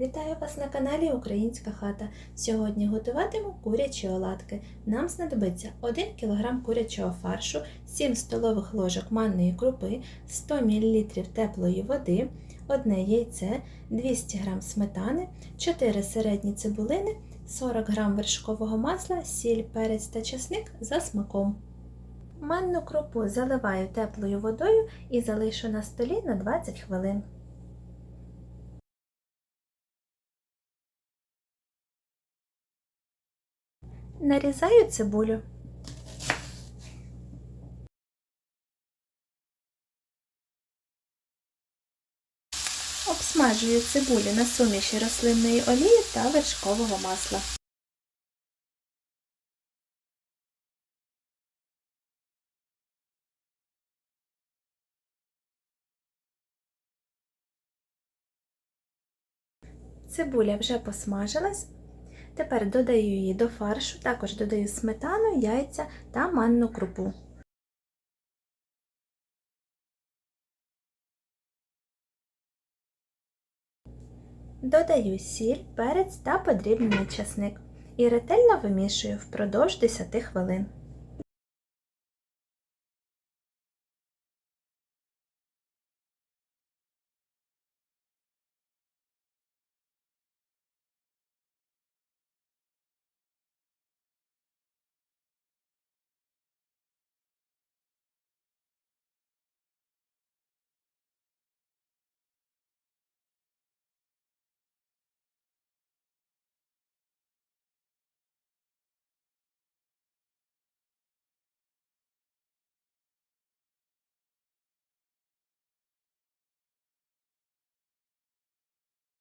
Вітаю вас на каналі Українська хата. Сьогодні готуватиму курячі оладки. Нам знадобиться 1 кг курячого фаршу, 7 столових ложок манної крупи, 100 мл теплої води, 1 яйце, 200 г сметани, 4 середні цибулини, 40 г вершкового масла, сіль, перець та чесник за смаком. Манну крупу заливаю теплою водою і залишу на столі на 20 хвилин. Нарізаю цибулю. Обсмажую цибулю на суміші рослинної олії та вершкового масла. Цибуля вже посмажилась. Тепер додаю її до фаршу, також додаю сметану, яйця та манну крупу. Додаю сіль, перець та подрібнений часник і ретельно вимішую впродовж 10 хвилин.